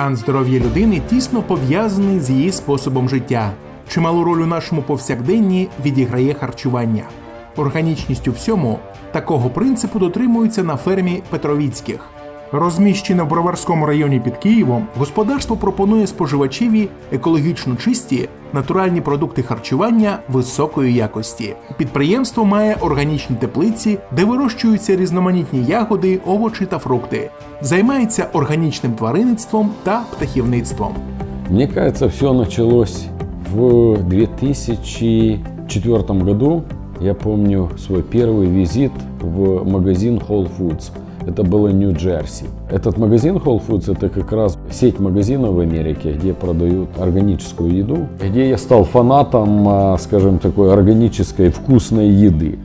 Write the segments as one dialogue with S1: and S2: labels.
S1: Стан здоров'я людини тісно пов'язаний з її способом життя. Чималу роль у нашому повсякденні відіграє харчування. Органічність у всьому такого принципу дотримуються на фермі Петровіцьких. Розміщене в Броварському районі під Києвом, господарство пропонує споживачеві екологічно чисті натуральні продукти харчування високої якості. Підприємство має органічні теплиці, де вирощуються різноманітні ягоди, овочі та фрукти. Займається органічним тваринництвом та птахівництвом.
S2: Мне кажется, все началось в 2004 году. Я помню свой первый визит в магазин Whole Foods. Это было Нью-Джерси. Этот магазин Whole Foods это как раз сеть магазинов в Америке, где продают органическую еду, где я стал фанатом, а, скажем, такой органической вкусной еды.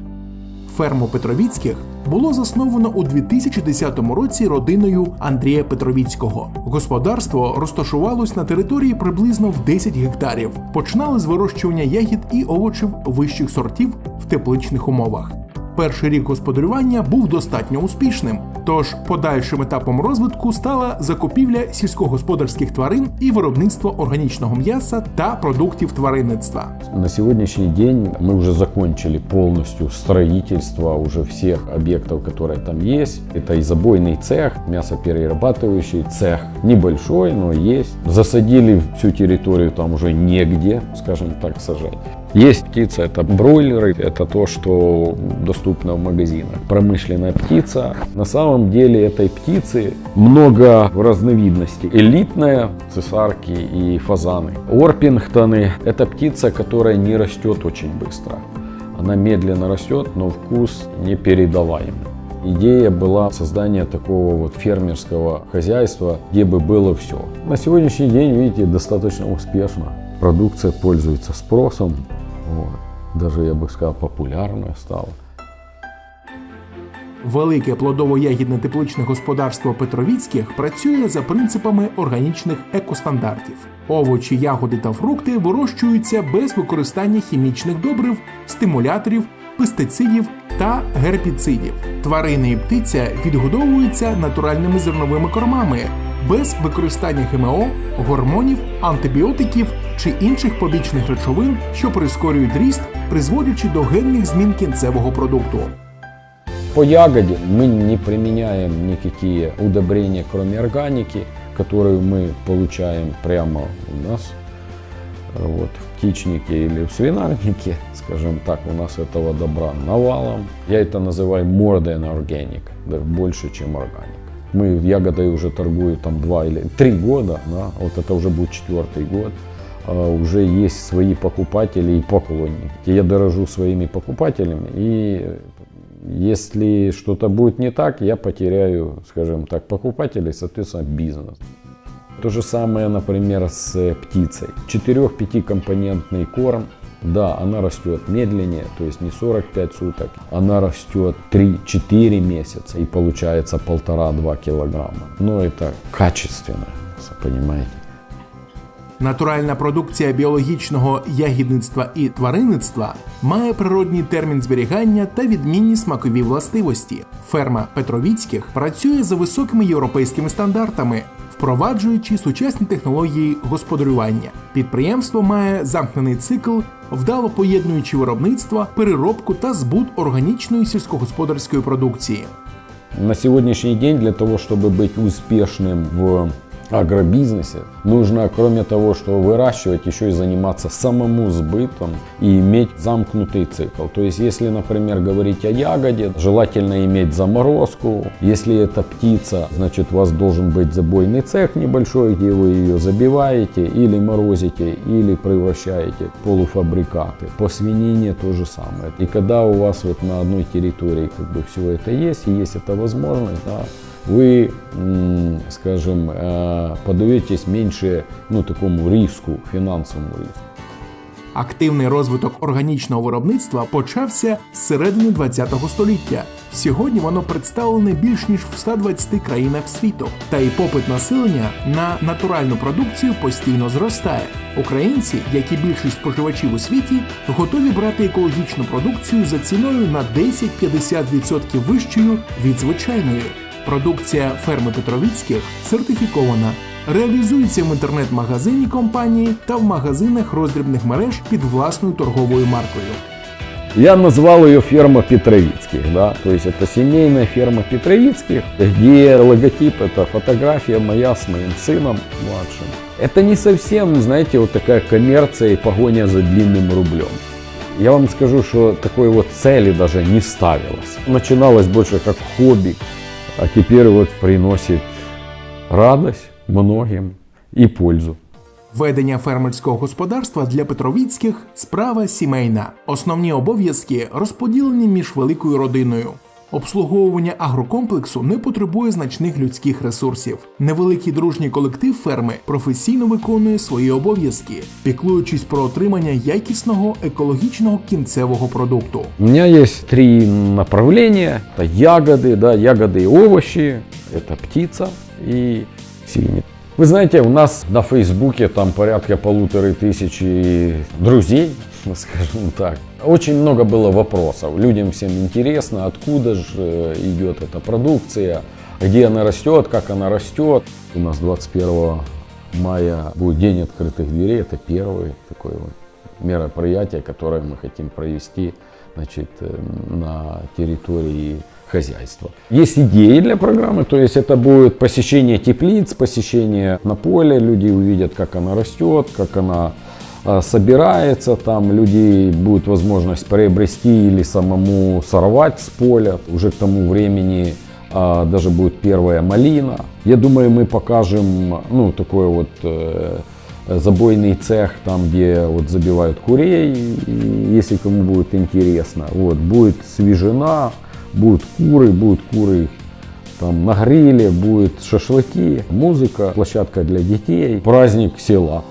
S1: Ферму Петровіцьких було засновано у 2010 році родиною Андрія Петровіцького. Господарство розташувалось на території приблизно в 10 гектарів. Починали з вирощування ягід і овочів вищих сортів в тепличних умовах. Перший рік господарювання був достатньо успішним, тож подальшим етапом розвитку стала закупівля сільськогосподарських тварин і виробництво органічного м'яса та продуктів тваринництва.
S2: На сегодняшний день мы уже закончили полностью строительство уже всех объектов, которые там есть. Это и забойный цех, мясоперерабатывающий цех. Небольшой, но есть. Засадили всю территорию там уже негде, скажем так, сажать. Есть птица, это бройлеры, это то, что доступно в магазинах. Промышленная птица. На самом деле этой птицы много разновидностей. Элитная, цесарки и фазаны. Орпингтоны – это птица, которая не растет очень быстро. Она медленно растет, но вкус непередаваемый. Идея была создания такого вот фермерского хозяйства, где бы было все. На сегодняшний день, видите, достаточно успешно. Продукция пользуется спросом, вот. даже, я бы сказал, популярная стала.
S1: Велике плодово-ягідне тепличне господарство Петровіцьких працює за принципами органічних екостандартів. Овочі, ягоди та фрукти вирощуються без використання хімічних добрив, стимуляторів, пестицидів та гербіцидів. Тварини і птиця відгодовуються натуральними зерновими кормами без використання ГМО, гормонів, антибіотиків чи інших побічних речовин, що прискорюють ріст, призводячи до генних змін кінцевого продукту.
S2: По ягоде мы не применяем никакие удобрения, кроме органики, которую мы получаем прямо у нас э, вот, в птичнике или в свинарнике, скажем так, у нас этого добра навалом. Я это называю more than organic, даже больше, чем органик. Мы ягодой уже торгую там два или три года, да, вот это уже будет четвертый год. А Уже есть свои покупатели и поклонники. Я дорожу своими покупателями и если что-то будет не так, я потеряю, скажем так, покупателей, соответственно, бизнес. То же самое, например, с птицей. 4-5 компонентный корм, да, она растет медленнее, то есть не 45 суток, она растет 3-4 месяца и получается 1,5-2 килограмма. Но это качественно, понимаете.
S1: Натуральна продукція біологічного ягідництва і тваринництва має природній термін зберігання та відмінні смакові властивості. Ферма Петровіцьких працює за високими європейськими стандартами, впроваджуючи сучасні технології господарювання. Підприємство має замкнений цикл, вдало поєднуючи виробництво, переробку та збут органічної сільськогосподарської продукції.
S2: На сегодняшний день для того, чтобы быть успешным в агробизнесе, нужно, кроме того, что выращивать, еще и заниматься самому сбытом и иметь замкнутый цикл. То есть, если, например, говорить о ягоде, желательно иметь заморозку. Если это птица, значит, у вас должен быть забойный цех небольшой, где вы ее забиваете или морозите, или превращаете в полуфабрикаты. По свинине то же самое. И когда у вас вот на одной территории как бы все это есть, и есть эта возможность, да, м, скажем, э, подаетесь меньше ну, такому риску, финансовому риску.
S1: Активний розвиток органічного виробництва почався з середини ХХ століття. Сьогодні воно представлене більш ніж в 120 країнах світу, та й попит населення на натуральну продукцію постійно зростає. Українці, як і більшість споживачів у світі, готові брати екологічну продукцію за ціною на 10-50% вищою від звичайної. Продукція ферми Петровіцьких сертифікована, реалізується в інтернет-магазині компанії та в магазинах роздрібних мереж під власною торговою маркою.
S2: Я назвал ее ферма Петровицких, да, то есть это семейная ферма Петровицких, где логотип это фотография моя с моим сыном младшим. Это не совсем, знаете, вот такая коммерция и погоня за длинным рублем. Я вам скажу, что такой вот цели даже не ставилось. Начиналось больше как хобби, а теперь вот приносит радость многим и пользу.
S1: Ведення фермерського господарства для Петровіцьких справа сімейна. Основні обов'язки розподілені між великою родиною. Обслуговування агрокомплексу не потребує значних людських ресурсів. Невеликий дружній колектив ферми професійно виконує свої обов'язки, піклуючись про отримання якісного екологічного кінцевого продукту.
S2: У меня есть три направления. Это ягоды, да, ягоды и овощи. Это птица и свиньи. Вы знаете, у нас на Фейсбуке там порядка полуторы тысячи друзей, Скажем так. Очень много было вопросов. Людям всем интересно, откуда же э, идет эта продукция, где она растет, как она растет. У нас 21 мая будет День открытых дверей. Это первое такое вот мероприятие, которое мы хотим провести значит, э, на территории хозяйства. Есть идеи для программы, то есть это будет посещение теплиц, посещение на поле, люди увидят, как она растет, как она собирается, там люди будет возможность приобрести или самому сорвать с поля. Уже к тому времени а, даже будет первая малина. Я думаю, мы покажем, ну, такой вот э, забойный цех, там, где вот забивают курей, если кому будет интересно. Вот, будет свежина, будут куры, будут куры там на гриле, будет шашлыки, музыка, площадка для детей, праздник села.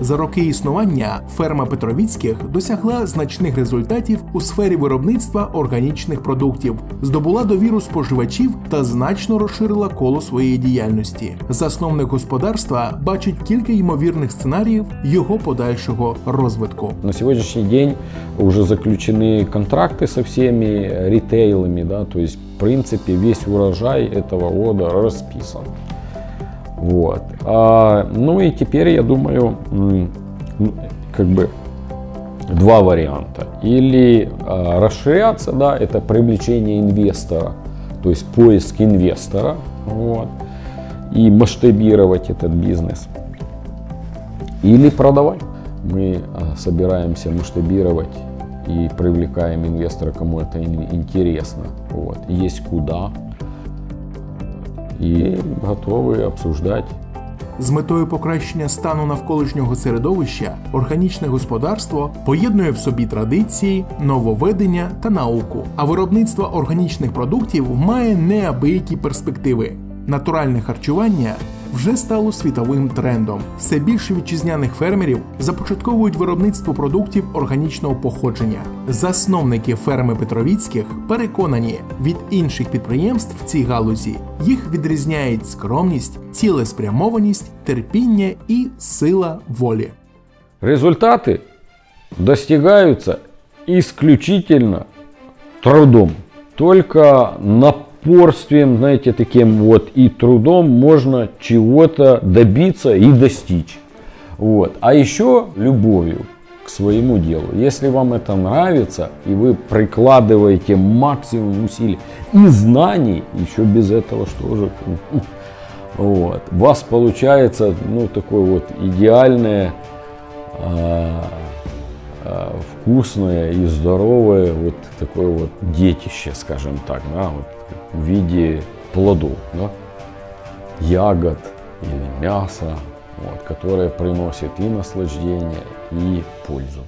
S1: За роки існування ферма Петровіцьких досягла значних результатів у сфері виробництва органічних продуктів, здобула довіру споживачів та значно розширила коло своєї діяльності. Засновник господарства бачить кілька ймовірних сценаріїв його подальшого розвитку.
S2: На сегодняшний день уже заключены контракты со всеми ритейлами, да, то есть в принципе весь урожай этого года расписан. Вот. А, ну и теперь, я думаю, как бы два варианта. Или а, расширяться, да, это привлечение инвестора, то есть поиск инвестора, вот, и масштабировать этот бизнес. Или продавать. Мы а, собираемся масштабировать и привлекаем инвестора, кому это ин- интересно. Вот. Есть куда. И готовы обсуждать
S1: З метою покращення стану навколишнього середовища органічне господарство поєднує в собі традиції, нововведення та науку. А виробництво органічних продуктів має неабиякі перспективи. Натуральне харчування вже стало світовим трендом. Все більше вітчизняних фермерів започатковують виробництво продуктів органічного походження. Засновники ферми Петровіцьких переконані, від інших підприємств в цій галузі їх відрізняють скромність, цілеспрямованість, терпіння і сила волі.
S2: Результаты достигаются исключительно трудом. Только напорствием, знаете, таким вот и трудом можно чего-то добиться и достичь. Вот. А еще любовью к своему делу. Если вам это нравится, и вы прикладываете максимум усилий и знаний, еще без этого что же, вот, у вас получается, ну, такое вот идеальное а, вкусное и здоровое вот такое вот детище, скажем так, да, вот в виде плодов, да, ягод или мяса, вот, которое приносит и наслаждение, и пользу.